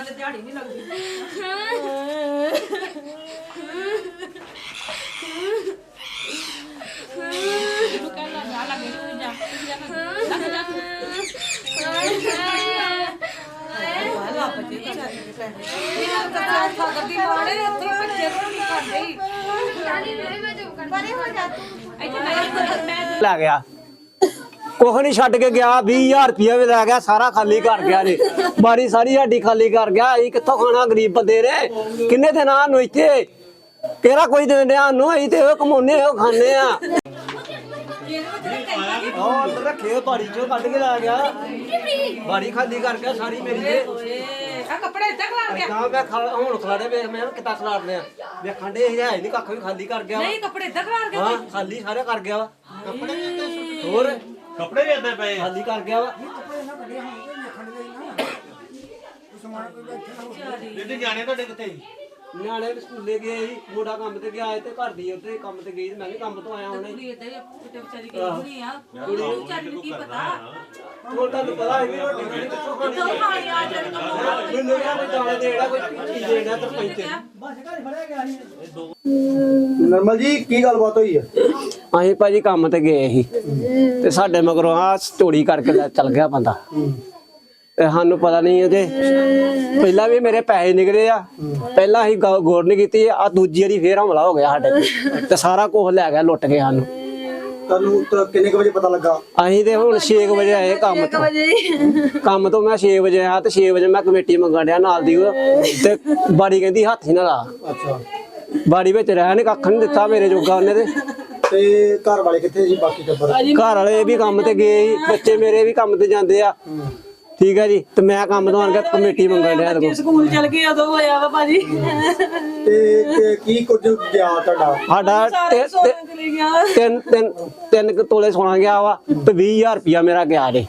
ਦੁਕਾਨਾਂ 'ਚ ਦਿਹਾੜੀ ਨਹੀਂ ਲੱਗਦੀ। ਇਹਨੂੰ ਕਹਿਣਾ ਜਾ ਲੱਗੇ ਤੂੰ ਜਾ ਤੂੰ ਲੱਗ ਜਾ। ਤੂੰ ਤਾਂ ਤਾਂ। ਤਾਂ ਲੈ ਗਿਆ। ਕੁਛ ਨਹੀਂ ਛੱਡ ਕੇ ਗਿਆ 20000 ਰੁਪਇਆ ਵੀ ਲੈ ਗਿਆ ਸਾਰਾ ਖਾਲੀ ਕਰ ਗਿਆ ਨੇ ਬਾਰੀ ਸਾਰੀ ਸਾਡੀ ਖਾਲੀ ਕਰ ਗਿਆ ਅਸੀਂ ਕਿੱਥੋਂ ਖਾਣਾ ਗਰੀਬ ਬੰਦੇ ਨੇ? ਕਿੰਨੇ ਦਿਨ ਆ ਨੂੰ ਇੱਥੇ? ਕਿਹੜਾ ਕੋਈ ਦੇਣ ਡਿਆ ਨੂੰ ਅਸੀਂ ਤੇ ਉਹ ਕਮਾਉਨੇ ਉਹ ਖਾਣੇ ਆ। ਉਹ ਰੱਖੇ ਚੋਂ ਕੱਢ ਕੇ ਲੈ ਗਿਆ। ਬਾੜੀ ਖਾਲੀ ਕਰ ਗਿਆ ਸਾਰੀ ਮੇਰੀ ਤੇ। ਆ ਕੱਪੜੇ ਇੱਥੇ ਖਲਾਰ ਗਿਆ ਤਾਂ ਮੈਂ ਖਾ- ਹੁਣ ਖਲਾੜੇ ਵੇਖ ਮੈਂ ਕਿਤਾ ਖਲਾੜਦੇ ਆ ਵੇਖਣ ਦੇ ਹੈ ਨਹੀਂ ਕੱਖ ਵੀ ਖਾਲੀ ਕਰ ਗਿਆ। ਨਹੀਂ ਕੱਪੜੇ ਇੱਥੇ ਖਲਾਰ ਗਿਆ ਹਾਂ ਖਾਲੀ ਸਾਰੇ ਕਰ ਗਿਆ ਵਾ। ਹੋਰ? ਕੱਪੜੇ ਵੀ ਏਦਾਂ ਪਏ ਆ। ਖਾਲੀ ਕਰ ਗਿਆ ਵਾ। ਬੀਬੀ ਜਾਣੇ ਤੁਹਾਡੇ ਕਿੱਥੇ? ਨਿਆਣੇ ਵੀ ਸਕੂਲੇ ਗਏ ਸੀ ਮੁੰਡਾ ਕੰਮ ਤੇ ਗਿਆ ਸੀ ਤੇ ਘਰ ਦੀ ਉੱਤੇ ਕੰਮ ਤੇ ਗਈ ਤੇ ਮੈਂ ਵੀ ਕੰਮ ਤੋਂ ਆਇਆ ਹੁਣੇ। ਕੁੜੀ ਇੱਥੇ ਕਿਤੇ ਵਿਚਾਰੀ ਗਈ ਹੋਣੀ ਆ। ਕੁੜੀ ਨੂੰ ਵਿਚਾਰੀ ਨੂੰ ਕੀ ਪਤਾ? ਹੁਣ ਤੁਹਾਨੂੰ ਪਤਾ ਹੈ ਵੀ ਰੋਟੀ ਖਾਣੀ ਕਿੱਥੋਂ ਖਾਣੀ ਆ ਮੈਨੂੰ ਕਿਹਾ ਕੋਈ ਦਾਣੇ ਦੇਣਾ ਕੋਈ ਚੀਜ਼ ਦੇਣਾ ਸਰਪੰਚ। ਨਰਮਲ ਜੀ ਕੀ ਗੱਲਬਾਤ ਹੋਈ ਹੈ ਅਸੀਂ ਭਾਜੀ ਕੰਮ ਤੇ ਗਏ ਸੀ। ਤੇ ਸਾਡੇ ਮਗਰੋਂ ਆ ਚੋਰੀ ਕਰਕੇ ਲੈ ਚੱਲ ਗਿਆ ਬੰਦਾ। ਤੇ ਸਾਨੂੰ ਪਤਾ ਨਹੀਂ ਉਹਦੇ ਪਹਿਲਾਂ ਵੀ ਮੇਰੇ ਪੈਸੇ ਨਿਕਲੇ ਆ। ਪਹਿਲਾਂ ਅਸੀਂ ਗੌ- ਗੌਰ ਨਹੀਂ ਕੀਤੀ ਆ ਦੂਜੀ ਵਾਰੀ ਫੇਰ ਹਮਲਾ ਹੋ ਗਿਆ ਸਾਡੇ ਤੇ। ਤੇ ਸਾਰਾ ਕੁਝ ਲੈ ਗਿਆ ਲੁੱਟ ਕੇ ਸਾਨੂੰ। ਤੁਹਾਨੂੰ ਤਾਂ ਕਿੰਨੇ ਕੁ ਵਜੇ ਪਤਾ ਲੱਗਾ? ਅਸੀਂ ਤੇ ਹੁਣ 6 ਵਜੇ ਆਏ ਕੰਮ ਤੋਂ। ਕੰਮ ਤੋਂ ਮੈਂ 6 ਵਜੇ ਆਇਆ ਤੇ 6 ਵਜੇ ਮੈਂ ਕਮੇਟੀ ਮੰਗਣ ਡਿਆ ਨਾਲ ਦੀ ਉਹ। ਤੇ ਬਾੜੀ ਕਹਿੰਦੀ ਹੱਥ ਹੀ ਨਾ ਲਾ। ਅੱਛਾ। ਬਾੜੀ ਵਿੱਚ ਰਹਿ ਨੇ ਕੱਖ ਨਹੀਂ ਦਿੱਤਾ ਮੇਰੇ ਜੋਗਾ ਉਹਨੇ ਤੇ। ਤੇ ਘਰ ਵਾਲੇ ਕਿੱਥੇ ਸੀ ਬਾਕੀ ਟੱਬਰ? ਘਰ ਵਾਲੇ ਵੀ ਕੰਮ ਤੇ ਗਏ ਸੀ ਬੱਚੇ ਮੇਰੇ ਵੀ ਕੰਮ ਤੇ ਜਾਂਦੇ ਆ। ਠੀਕ ਹੈ ਜੀ ਤੇ ਮੈਂ ਕੰਮ ਤੋਂ ਆਣ ਕੇ ਕਮੇਟੀ ਮੰਗਣ ਇਹਦੇ ਕੋਲ ਸਕੂਲ ਚਲ ਗਏ ਉਦੋਂ ਹੋਇਆ ਵਾ ਭਾਜੀ। ਤੇ ਤੇ ਕੀ ਕੁਝ ਗਿਆ ਤੁਹਾਡਾ? ਸਾਡਾ ਤੇ- ਤੇ- ਤਿੰਨ ਤਿੰਨ ਤਿੰਨ ਕੁ ਤੋਲੇ ਸੋਨਾ ਗਿਆ ਵਾ ਤੇ 20000 ਰੁਪਿਆ ਮੇਰਾ ਗਿਆ ਜੇ।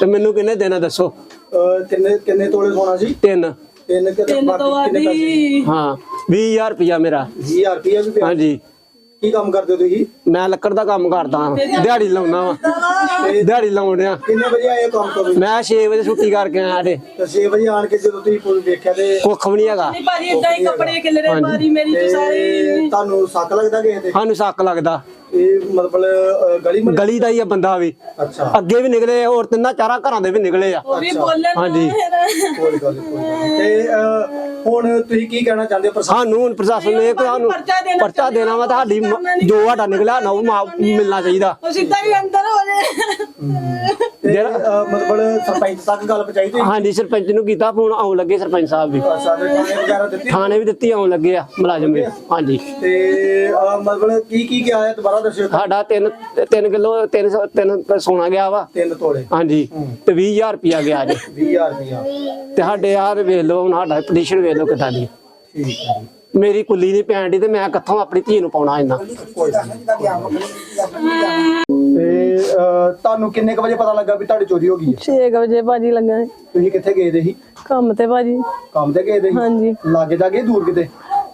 ਤੇ ਮੈਨੂੰ ਕਿੰਨੇ ਦੇਣਾ ਦੱਸੋ? ਅਹ ਕਿੰਨੇ ਕਿੰਨੇ ਤੋਲੇ ਸੋਨਾ ਸੀ? ਤਿੰਨ। ਤਿੰਨ ਕਿ ਬਾਕੀ ਕਿੰਨੇ ਪੈਸੇ ਹਾਂ 20000 ਰੁਪਿਆ ਮੇਰਾ। 20000 ਰੁਪਏ ਵੀ ਪਿਆ। ਹਾਂਜੀ। ਕੀ ਕੰਮ ਕਰਦੇ ਹੋ ਤੁਸੀਂ? ਮੈਂ ਲੱਕੜ ਦਾ ਕੰਮ ਕਰਦਾ ਹਾਂ ਦਿਹਾੜੀ ਲਾਉਣਾ ਵਾ। ਦਿਹਾੜੀ ਲਾਉਣਿਆ ਕਿੰਨੇ ਵਜੇ ਆਏ ਹੋ ਕੰਮ ਤੋਂ ਤੁਸੀਂ? ਮੈਂ 6 ਵਜੇ ਛੁੱਟੀ ਕਰਕੇ ਆਇਆ ਤੇ ਤੇ 6 ਵਜੇ ਆਣ ਕੇ ਜਦੋਂ ਤੁਸੀਂ ਪੁਲ ਦੇਖਿਆ ਤੇ ਕੁੱਖ ਵੀ ਨਹੀਂ ਹੈਗਾ। ਭਾਜੀ ਇਦਾਂ ਹੀ ਕੱਪੜੇ ਖਿਲਰੇ ਮਾਰੀ ਮੇਰੀ ਤੇ ਸਾਰੀ ਤੁਹਾਨੂੰ ਸ਼ੱਕ ਲੱਗਦਾ ਕਿਸੇ ਤੇ? ਸਾਨੂੰ ਸ਼ੱਕ ਲੱਗਦਾ। ਇਹ ਮਤਲਬ ਗਲੀ ਦਾ ਹੀ ਆ ਬੰਦਾ ਵੀ। ਅੱਛਾ। ਅੱਗੇ ਵੀ ਨਿਕਲੇ ਹੋਰ ਤਿੰਨਾਂ ਚਾਰਾਂ ਘਰਾਂ ਦੇ ਵੀ ਨਿਕਲੇ ਆ। ਉਹ ਵੀ ਬੋਲਣ ਹਾਂਜੀ। ਕੋਈ ਗੱਲ ਨੀ, ਕੋਈ ਗੱਲ ਨੀ। ਤੇ ਅਹ, ਹੁਣ ਤੁਸੀਂ ਕੀ ਕਹਿਣਾ ਚਾਹੁੰਦੇ ਹੋ ਪ੍ਰਸ਼ਾਸਨ ਸਾਨੂੰ ਹੁਣ ਪ੍ਰਸ਼ਾਸਨ ਨੇ ਸਾਨੂੰ ਪਰਚਾ ਦੇਣਾ ਪਰਚਾ ਦੇਣਾ ਵਾ ਤੁਹਾਡੀ ਮ- ਜੋ ਸਾਡਾ ਨਿਕਲਿਆ ਨਾ ਉਹ ਮਾਫ ਮਿਲਣਾ ਚਾਹੀਦਾ ਉਹ ਸਿੱਧਾ ਹੀ ਅੰਦਰ ਹੋ ਜੇ। ਤੇ ਮਤਲਬ ਸਰਪੰਚ ਤੱਕ ਗੱਲ ਪਹੁੰਚਾਈ ਤੁਸੀਂ? ਹਾਂਜੀ ਸਰਪੰਚ ਨੂੰ ਕੀਤਾ ਫੋਨ ਆਉਣ ਲੱਗੇ ਸਰਪੰਚ ਸਾਹਿਬ ਵੀ। ਥਾਣੇ ਵੀ ਦਿੱਤੀ ਆਉਣ ਲੱਗੇ ਆ ਮੁਲਾਜ਼ਮ ਵੀ। ਹਾਂਜੀ। ਤੇ ਮਤਲਬ ਕੀ ਕੀ ਗਿਆ ਹੈ? ਦੁਬਾਰਾ ਦੱਸਿਓ ਸਾਡਾ 3 3 ਕਿਲੋ 3 3 ਸੋਨਾ ਗਿਆ ਵਾ। ਤਿੰਨ ਤੋਲੇ। ਹਾਂਜੀ। ਤੇ 20000 ਰੁਪਿਆ ਗਿਆ ਜੀ। 20000 ਰੁਪਇਆ। ਤੇ ਸਾਡੇ ਯਾਰ ਵੇਖ ਲਓ ਹੁਣ ਸਾਡਾ ਪੋਜੀਸ਼ਨ ਵੇਖ ਲਓ ਕਿੱਦਾਂ ਦੀ ਠੀਕ ਹੈ ਜੀ। ਮੇਰੀ ਕੁੱਲੀ ਨਹੀਂ ਪੈਣ ਦੀ ਤੇ ਮੈਂ ਕਿੱਥੋਂ ਆਪਣੀ ਧੀ ਨੂੰ ਪਾਉਣਾ ਇੰਨਾ। ਤੇ ਤੁਹਾਨੂੰ ਕਿੰਨੇ ਕ ਵਜੇ ਪਤਾ ਲੱਗਾ ਵੀ ਤੁਹਾਡੀ ਚੋਰੀ ਹੋ ਗਈ ਹੈ? 6 ਵਜੇ ਭਾਜੀ ਲੱਗਾ। ਤੁਸੀਂ ਕਿੱਥੇ ਗਏ ਦੇ ਸੀ? ਕੰਮ ਤੇ ਭਾਜੀ। ਕੰਮ ਤੇ ਗਏ ਦੇ ਸੀ? ਹਾਂਜੀ। ਲਾਗੇ ਜਾ ਕੇ ਦੂਰ ਕਿਤੇ?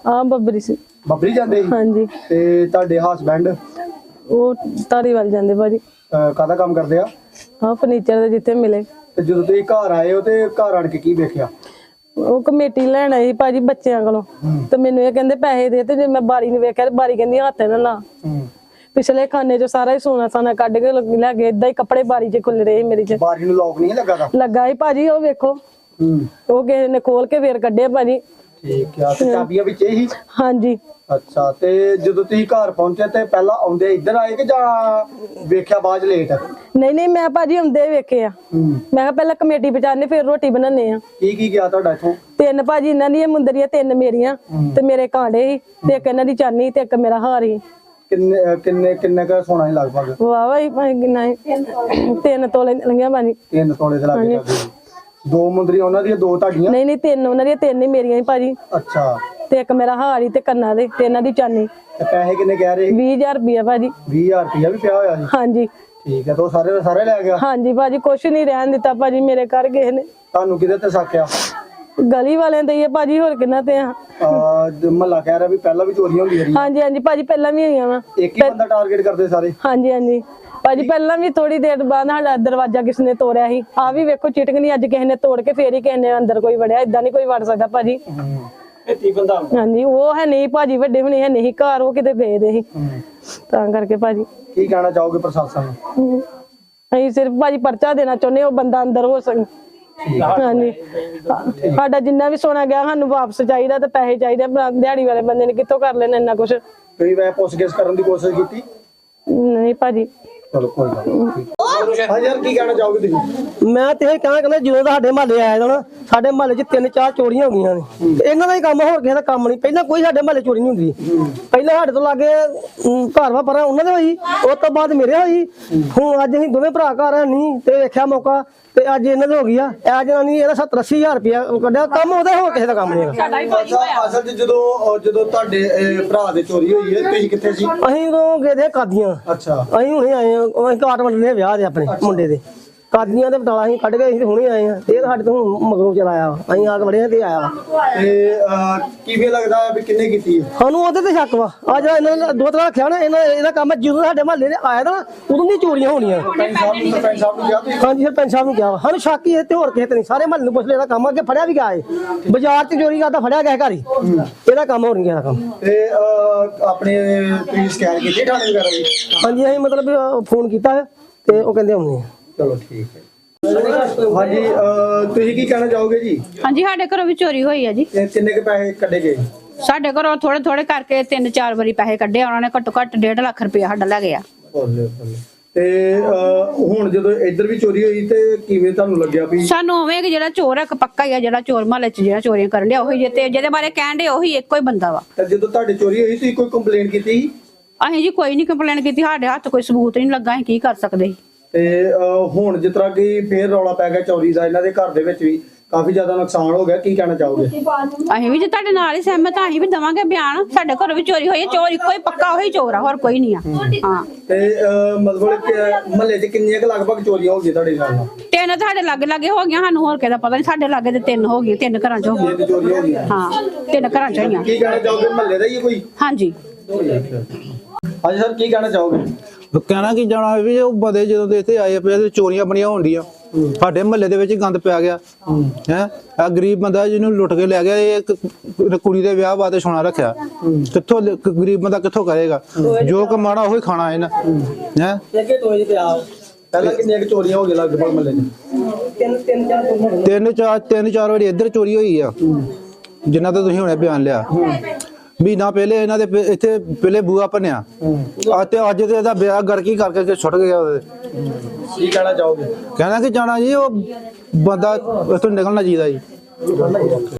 ਆ ਬੱਬਰੀ ਸੀ। ਬੱਬਰੀ ਜਾਂਦੇ ਸੀ? ਹਾਂਜੀ। ਤੇ ਤੁਹਾਡੇ ਹਸਬੈਂਡ ਉਹ ਤਾਰੀ ਵੱਲ ਜਾਂਦੇ ਭਾਜੀ। ਕਾਹਦਾ ਕੰਮ ਕਰਦੇ ਆ? ਹਾਂ ਫਰਨੀਚਰ ਦੇ ਜਿੱਥੇ ਮਿਲੇ। ਤੇ ਜਦੋਂ ਤੁਸੀਂ ਘਰ ਆਏ ਹੋ ਤੇ ਘਰ ਆਣ ਕੇ ਕੀ ਵੇਖਿਆ? ਉਹ ਕਮੇਟੀ ਲੈਣ ਆਈ ਭਾਜੀ ਬੱਚਿਆਂ ਕੋਲੋਂ। ਤੇ ਮੈਨੂੰ ਇਹ ਕਹਿੰਦੇ ਪੈਸੇ ਦੇ ਤੇ ਜੇ ਮੈਂ ਬਾਰੀ ਨੂੰ ਵੇਖਿਆ ਤੇ ਬਾਰੀ ਕਹਿੰਦੀ ਹੱਥ ਨਾ ਲਾ ਹੂੰ। ਪਿਛਲੇ ਖਾਨੇ ਚੋਂ ਸਾਰਾ ਹੀ ਸੋਨਾ ਸਾਨਾ ਕੱਢ ਕੇ ਲ- ਲੈ ਗਏ ਏਦਾਂ ਹੀ ਕੱਪੜੇ ਬਾਰੀ 'ਚ ਖੁੱਲ ਰਹੇ ਸੀ ਮੇਰੀ 'ਚ। ਬਾਰੀ ਨੂੰ ਲੋਕ ਨਹੀਂ ਲੱਗਾ ਦਾ ਲੱਗਾ ਸੀ ਭਾਜੀ ਉਹ ਵੇਖੋ। ਹੂੰ। ਉਹ ਕਿਸੇ ਨੇ ਖੋਲ ਕੇ ਫੇਰ ਕੱਢਿਆ ਭਾਜੀ। ਠੀਕ ਆ ਤੇ ਚਾਬੀਆਂ ਵਿੱਚ ਹੀ ਹਾਂਜੀ। ਅੱਛਾ ਤੇ ਜਦੋਂ ਤੁਸੀਂ ਘਰ ਪਹੁੰਚੇ ਤੇ ਪਹਿਲਾਂ ਆਉਂਦੇ ਇੱਧਰ ਆਏ ਕਿ ਜਾਂ ਵੇਖਿਆ ਬਾਅਦ ਲੇਟ ਨਹੀਂ ਨਹੀਂ ਮੈਂ ਭਾਜੀ ਹੁੰਦੇ ਵੇਖੇ ਆ। ਹੂੰ। ਮੈਂ ਕਿਹਾ ਪਹਿਲਾਂ ਕਮੇਟੀ ਪਹੁੰਚਾਣੇ ਫਿਰ ਰੋਟੀ ਬਣਾਉਣੇ ਆ। ਕੀ ਕੀ ਗਿਆ ਤੁਹਾਡਾ ਇੱਥੋਂ? ਤਿੰਨ ਭਾਜੀ ਇਹਨਾਂ ਦੀਆਂ ਮੁੰਦਰੀਆਂ ਤਿੰਨ ਮੇਰੀਆਂ ਤੇ ਮੇਰੇ ਕਾਂਡੇ ਸੀ ਤੇ ਇੱਕ ਇਹਨਾਂ ਦੀ ਚਾਨੀ ਤੇ ਇੱਕ ਮੇਰਾ ਹਾਰ ਸੀ। ਕਿੰਨੇ ਕਿੰਨੇ ਕਿੰਨੇ ਕਾ ਸੋਨਾ ਸੀ ਲਗਭਗ? ਵਾਹ ਵਾਹ ਭਾਈ ਕਿੰਨਾ ਸੀ? ਤਿੰਨ ਤੋਲੇ ਲੰਗਿਆ ਭਾਜੀ। ਤਿੰਨ ਤੋਲੇ ਦੇ ਲਾਗੇ ਲੱਗੇ ਦੋ ਮੁੰਦਰੀਆਂ ਉਹਨਾਂ ਦੀਆਂ ਦੋ ਤੁਹਾਡੀਆਂ? ਨਹੀਂ ਨਹੀਂ ਤਿੰਨ ਉਹਨਾਂ ਦੀਆਂ ਤਿੰਨ ਹੀ ਮੇਰੀਆਂ ਸੀ ਭਾਜੀ। ਅੱਛਾ। ਤੇ ਇੱਕ ਮੇਰਾ ਹਾਰ ਸੀ ਤੇ ਕੰਨਾਂ ਦੇ ਤੇ ਇਹਨਾਂ ਦੀ ਚਾਨੀ। ਤੇ ਪੈਸੇ ਕਿੰਨੇ ਕਹਿ ਰਹੇ 20000 ਰੁਪਇਆ ਭਾਜੀ। 20000 ਰੁਪਇਆ ਵੀ ਪਿਆ ਹੋਇਆ ਸੀ? ਹਾਂਜੀ। ਠੀਕ ਹੈ ਤਾਂ ਉਹ ਸਾਰੇ ਦੇ ਸਾਰੇ ਲੈ ਗਿਆ? ਹਾਂਜੀ ਭਾਜੀ ਕੁਛ ਨਹੀਂ ਰਹਿਣ ਦਿੱਤਾ ਭਾਜੀ ਮੇਰੇ ਘਰ ਗਏ ਨੇ। ਤੁਹਾਨੂੰ ਕਿਹਦੇ ਤੇ ਸਾਕਿਆ ਗਲੀ ਵਾਲਿਆਂ ਦੇ ਹੀ ਆ ਭਾਜੀ ਹੋਰ ਕਿੰਨਾ ਤੇ ਆ? ਮਹੱਲਾ ਕਹਿ ਰਿਹਾ ਵੀ ਪਹਿਲਾਂ ਵੀ ਚੋਰੀਆਂ ਹੁੰਦੀਆਂ ਰਹੀਆਂ। ਹਾਂਜੀ ਹਾਂਜੀ ਭਾਜੀ ਪਹਿਲਾਂ ਵੀ ਹੋਈਆਂ ਵਾ। ਇੱਕ ਹੀ ਬੰਦਾ ਟਾਰਗੇਟ ਕਰਦੇ ਸਾਰੇ। ਹਾਂਜੀ ਹਾਂਜੀ। ਭਾਜੀ ਪਹਿਲਾਂ ਵੀ ਥੋੜੀ ਦੇਰ ਬਾਅਦ ਸਾਡਾ ਦਰਵਾਜ਼ਾ ਕਿਸ ਨੇ ਤੋੜਿਆ ਸੀ। ਆ ਵੀ ਵੇਖੋ ਚਿਟਕ ਨਹੀਂ ਅੱਜ ਕਿਸੇ ਨੇ ਤੋੜ ਕੇ ਫੇਰ ਹੀ ਕਿਸੇ ਨੇ ਅੰਦਰ ਕੋਈ ਵੜਿਆ। ਇਦਾਂ ਨਹੀਂ ਕੋਈ ਵੜ ਸਕਦਾ ਭਾਜੀ। ਹਾਂਜੀ ਉਹ ਹੈ ਨਹੀਂ ਭਾਜੀ ਵੱਡੇ ਹੁਣੇ ਹੈ ਨਹੀਂ ਘਰ ਉਹ ਕਿਤੇ ਗਏ ਦੇ ਸੀ। ਤਾਂ ਕਰਕੇ ਭਾਜੀ। ਕੀ ਕਹਿਣਾ ਚਾਹੋਗੇ ਪ੍ਰਸ਼ਾਸਨ ਨੂੰ। ਅਸੀਂ ਸਿਰਫ ਭਾਜੀ ਪਰਚਾ ਦੇਣਾ ਚਾਹੁੰਦੇ ਉਹ ਬੰਦਾ ਅੰਦਰ ਹੋ ਸਕੇ। ਹਾਂਜੀ। ਸਾਡਾ ਜਿੰਨਾ ਵੀ ਸੋਨਾ ਗਿਆ ਸਾਨੂੰ ਵਾਪਸ ਚਾਹੀਦਾ ਤੇ ਪੈਸੇ ਚਾਹੀਦੇ ਆ। ਦਿਹਾੜੀ ਵਾਲੇ ਬੰਦੇ ਨੇ ਕਿੱਥੋਂ ਕਰ ਲੈਣਾ ਇੰਨਾ ਕੁਛ? ਤੁਸੀਂ ਵੈ ਪੁੱਛਗਿੱਛ ਕਰਨ ਦੀ ਕੋਸ਼ਿਸ਼ ਕੀਤੀ? ਨਹੀਂ ਭਾਜੀ। ਚਲੋ ਕੋਈ ਗੱਲ ਨਹੀਂ। ਹਾਂ ਯਾਰ ਕੀ ਕਹਿਣਾ ਚਾਹੋਗੇ ਤੁਸੀਂ? ਮੈਂ ਤੇ ਇਹ ਕਹਿਣਾ ਕਹਿੰਦਾ ਜਦੋਂ ਦਾ ਸਾਡੇ ਮਹੱਲੇ ਆਇਆ ਨਾ ਸਾਡੇ ਮਹੱਲੇ 'ਚ ਤਿੰਨ ਚਾਰ ਚੋਰੀਆਂ ਹੋ ਗਈਆਂ ਨੇ। ਤੇ ਇਹਨਾਂ ਦਾ ਹੀ ਕੰਮ ਹੋਰ ਕਿਸੇ ਦਾ ਕੰਮ ਨਹੀਂ। ਪਹਿਲਾਂ ਕੋਈ ਸਾਡੇ ਮਹੱਲੇ ਚੋਰੀ ਨਹੀਂ ਹੁੰਦੀ। ਪਹਿਲਾਂ ਸਾਡੇ ਤੋਂ ਲਾਗੇ ਅਮ, ਘਰ ਵਾ ਪਰਾਂ ਉਹਨਾਂ ਦੇ ਹੋਈ। ਉਸ ਤੋਂ ਬਾਅਦ ਮੇਰੇ ਹੋਈ। ਹੁਣ ਅੱਜ ਅਸੀਂ ਦੋਵੇਂ ਭਰਾ ਘਰ ਹੈ ਨਹੀਂ ਤੇ ਵੇਖਿਆ ਮੌਕਾ। ਤੇ ਅੱਜ ਇਹਨਾਂ ਦੇ ਹੋ ਗਈ ਆ ਇਹ ਜਨਾਨੀ ਇਹਦਾ 70 80000 ਰੁਪਇਆ ਕੱਢਿਆ ਕੰਮ ਉਹਦਾ ਹੋਰ ਕਿਸੇ ਦਾ ਕੰਮ ਨਹੀਂ ਹੈਗਾ। ਅਸਲ 'ਚ ਜਦੋਂ ਜਦੋਂ ਤੁਹਾਡੇ ਭਰਾ ਦੇ ਚੋਰੀ ਹੋਈ ਹੈ ਤੁਸੀਂ ਕਿੱਥੇ ਸੀ? ਅਸੀਂ ਉਦੋਂ ਗਏ ਦੇ ਕਾਦੀਆਂ। ਅੱਛਾ। ਅਸੀਂ ਹੁਣੇ ਆਏ ਹਾਂ ਅਸੀਂ ਕਾਟ ਵੰਡਨੇ ਵਿਆਹ ਦੇ ਆਪਣੇ ਮੁੰਡੇ ਦੇ। ਕਾਦੀਆਂ ਦੇ ਬਟਾਲਾ ਅਸੀਂ ਕੱਢ ਕੇ ਅਸੀਂ ਤੇ ਹੁਣੇ ਆਏ ਹਾਂ ਇਹ ਸਾਡੇ ਤੋਂ ਮਗਰੋਂ ਚਲਾਇਆ ਵਾ। ਅਸੀਂ ਆ ਕੇ ਵੜੇ ਹਾਂ ਤੇ ਆਇਆ ਵਾ। ਤੇ ਅਹ, ਕਿਵੇਂ ਲੱਗਦਾ ਹੈ ਵੀ ਕਿੰਨੇ ਕੀਤੀ ਹੈ? ਸਾਨੂੰ ਉਹਦੇ ਤੇ ਸ਼ੱਕ ਵਾ। ਆ ਜਿਹੜਾ ਇਹਨਾਂ ਨੇ ਦੋ ਤਰ੍ਹਾਂ ਰੱਖਿਆ ਨਾ ਇਹਨਾਂ ਇਹਦਾ ਕੰਮ ਹੈ, ਜਦੋਂ ਸਾਡੇ ਮਹੱਲੇ ਦੇ ਆਇਆ ਤਾਂ ਨਾ, ਉਦੋਂ ਦੀ ਚੋਰੀਆਂ ਹੋਣੀਆਂ। ਸਰਪੰਚ ਸਾਹਿਬ ਨੂੰ ਸਰਪੰਚ ਸਾਹਿਬ ਨੂੰ ਕਿਹਾ ਤੁਸੀਂ? ਹਾਂਜੀ ਸਰਪੰਚ ਸਾਹਿਬ ਨੂੰ ਕਿਹਾ ਵਾ। ਸਾਨੂੰ ਸ਼ੱਕ ਹੀ ਇਹ ਤੇ ਹੋਰ ਕਿਸੇ ਤੇ ਨਹੀਂ। ਸਾਰੇ ਮਹੱਲੇ ਨੂੰ ਪੁੱਛ ਲਿਆ ਇਹਦਾ ਕੰਮ ਅੱਗੇ ਫੜਿਆ ਵੀ ਗਿਆ ਏ। ਬਾਜ਼ਾਰ 'ਚ ਚੋਰੀ ਕਰਦਾ ਫੜਿਆ ਗਿਆ ਘਰ ਹੀ। ਇਹਦਾ ਕੰਮ ਹੋਰ ਨਹੀਂ ਗਿਆ ਕੰਮ। ਤੇ ਅਹ, ਆਪਣੇ ਤੁਸੀਂ ਸਕੈਨ ਕੀਤੀ ਥਾਣੇ ਵਗੈਰਾ ਜੀ ਹਾਂਜੀ ਅਸੀਂ ਮਤਲਬ ਫੋਨ ਕੀਤਾ ਹੈ ਤੇ ਉਹ ਕਹਿੰਦੇ ਆਉਂਦੇ ਆ। ਚਲੋ ਠੀਕ ਹੈ। ਹਾਂਜੀ ਅਹ, ਤੁਸੀਂ ਕੀ ਕਹਿਣਾ ਚਾਹੋਗੇ ਜੀ? ਹਾਂਜੀ ਸਾਡੇ ਘਰੋਂ ਵੀ ਚੋਰੀ ਹੋਈ ਹੈ ਜੀ। ਕਿੰਨੇ ਕੁ ਪੈਸੇ ਕੱਢੇ ਗਏ? ਸਾਡੇ ਘਰੋਂ ਥੋੜੇ ਥੋੜੇ ਕਰਕੇ ਤਿੰਨ ਚਾਰ ਵਾਰੀ ਪੈਸੇ ਕੱਢੇ ਉਹਨਾਂ ਨੇ ਘੱਟੋ ਘੱਟ 1.5 ਲੱਖ ਰੁਪਇਆ ਸਾਡਾ ਲੈ ਗਿਆ। ਬੱਲੇ ਬੱਲੇ ਤੇ ਅਹ, ਹੁਣ ਜਦੋਂ ਇੱਧਰ ਵੀ ਚੋਰੀ ਹੋਈ ਤੇ ਕਿਵੇਂ ਤੁਹਾਨੂੰ ਲੱਗਿਆ ਵੀ ਸਾਨੂੰ ਉਵੇਂ ਕਿ ਜਿਹੜਾ ਚੋਰ ਹੈ ਇੱਕ ਪੱਕਾ ਹੀ ਆ ਜਿਹੜਾ ਚੋਰ ਮਹੱਲੇ 'ਚ ਜਿਹੜਾ ਚੋਰੀਆਂ ਕਰਨ ਲਿਆ ਉਹੀ ਜੇ ਤੇ ਜਿਹਦੇ ਬਾਰੇ ਕਹਿਣ ਦੇ ਉਹੀ ਇੱਕੋ ਹੀ ਬੰਦਾ ਵਾ। ਤਾਂ ਜਦੋਂ ਤੁਹਾਡੀ ਚੋਰੀ ਹੋਈ ਤੁਸੀਂ ਕੋਈ ਕੰਪਲੇਂਟ ਕੀਤੀ? ਸੀ? ਅਸੀਂ ਜੀ ਕੋਈ ਨਹੀਂ ਕੰਪਲੇਨ ਕੀਤੀ ਸਾਡੇ ਹੱਥ ਕੋਈ ਸਬੂਤ ਨਹੀਂ ਲੱਗਾ ਅਸੀਂ ਕੀ ਕਰ ਸਕਦੇ? ਸੀ ਤੇ ਹੁਣ ਜਿਸ ਤਰ੍ਹਾਂ ਕਿ ਫੇਰ ਰੌਲਾ ਪੈ ਗਿਆ ਚੋਰੀ ਦਾ ਇਹਨਾਂ ਦੇ ਘਰ ਦੇ ਵਿੱਚ ਵੀ ਕਾਫੀ ਜ਼ਿਆਦਾ ਨੁਕਸਾਨ ਹੋ ਗਿਆ ਕੀ ਕਹਿਣਾ ਚਾਹੋਗੇ? ਅਸੀਂ ਵੀ ਜੇ ਤੁਹਾਡੇ ਨਾਲ ਹੀ ਸਹਿਮਤ ਹਾਂ ਅਸੀਂ ਵੀ ਦਵਾਂਗੇ ਬਿਆਨ। ਸਾਡੇ ਘਰੋਂ ਵੀ ਚੋਰੀ ਹੋਈ ਹੈ ਚੋਰ ਇੱਕੋ ਹੀ ਪੱਕਾ ਉਹੀ ਚੋਰ ਆ ਹੋਰ ਕੋਈ ਨਹੀਂ ਆ। ਹਾਂ। ਤੇ ਮਤਲਬ ਕਿ ਮਹੱਲੇ 'ਚ ਕਿੰਨੀਆਂ ਕੁ ਲਗਭਗ ਚੋਰੀਆਂ ਹੋ ਗਈਆਂ ਤੁਹਾਡੇ ਨਾਲ? ਤਿੰਨ ਤੁਹਾਡੇ ਲਾਗੇ ਲਾਗੇ ਹੋ ਗਈਆਂ ਸਾਨੂੰ ਹੋਰ ਕਿਹਦਾ ਪਤਾ ਨਹੀਂ ਸਾਡੇ ਲਾਗੇ ਤੇ ਤਿੰਨ ਹੋ ਗਈਆਂ ਤਿੰਨ ਘਰਾਂ 'ਚ ਹੋ ਗਈਆਂ। ਹੋ ਗਈਆਂ? ਹਾਂ ਤਿੰਨ ਘਰਾਂ 'ਚ ਹੋਈਆਂ। ਕੀ ਕਹਿਣਾ ਚਾਹੋਗੇ ਮਹੱਲੇ ਦਾ ਹੀ ਹੈ ਕੋਈ? ਹਾਂਜੀ। ਹਾਂਜੀ ਸਰ ਕੀ ਕਹਿਣਾ ਚਾਹੋਗੇ? ਕਹਿਣਾ ਕੀ ਜਾਣਾ ਵੀ ਉਹ ਬੰਦੇ ਜਦੋਂ ਦੇ ਇੱਥੇ ਆਏ ਪਏ ਤੇ ਚੋਰੀਆਂ ਬਣੀਆਂ ਹੁੰਦੀਆਂ ਸਾਡੇ ਮਹੱਲੇ ਦੇ ਵਿੱਚ ਹੀ ਗੰਦ ਪੈ ਗਿਆ। ਹੈ? ਆ ਗਰੀਬ ਬੰਦਾ ਜਿਹਨੂੰ ਲੁੱਟ ਕੇ ਲੈ ਗਿਆ ਇਹ ਇੱਕ ਕੁੜੀ ਦੇ ਵਿਆਹ ਵਾਸਤੇ ਸੋਨਾ ਰੱਖਿਆ। ਕਿੱਥੋਂ ਗਰੀਬ ਬੰਦਾ ਕਿੱਥੋਂ ਕਰੇਗਾ? ਜੋ ਕਮਾਣਾ ਉਹੀ ਖਾਣਾ ਇਹਨਾਂ। ਹੈ? ਅੱਗੇ ਟੋਏ ਪਿਆ ਪਹਿਲਾਂ ਕਿੰਨੀਆਂ ਕੁ ਚੋਰੀਆਂ ਹੋ ਗਈਆਂ ਲਗਭਗ ਮਹੱਲੇ 'ਚ? ਤਿੰਨ ਤਿੰਨ ਚਾਰ ਤੋਂ ਤਿੰਨ ਚਾਰ ਤਿੰਨ ਚਾਰ ਵਾਰੀ ਇੱਧਰ ਚੋਰੀ ਹੋਈ ਆ। ਜਿਨ੍ਹਾਂ ਦਾ ਤੁਸੀਂ ਹੁਣੇ ਬਿਆਨ ਲਿਆ। ਮਹੀਨਾ ਪਹਿਲੇ ਇਹਨਾਂ ਦੇ ਪ- ਇੱਥੇ ਪਹਿਲੇ ਬੂਆ ਭੰਨਿਆ। ਆ ਤੇ ਅੱਜ ਤੇ ਇਹਦਾ ਵਿਆਹ ਗੜਕੀ ਕਰਕੇ ਤੇ ਛੁੱਟ ਗਿਆ ਉਹਦੇ। ਕੀ ਕਹਿਣਾ ਚਾਹੋਗੇ? ਕਹਿਣਾ ਕਿ ਜਾਣਾ ਜੀ ਉਹ ਬੰਦਾ ਇੱਥੋਂ ਨਿਕਲਣਾ ਚਾਹੀਦਾ ਜੀ।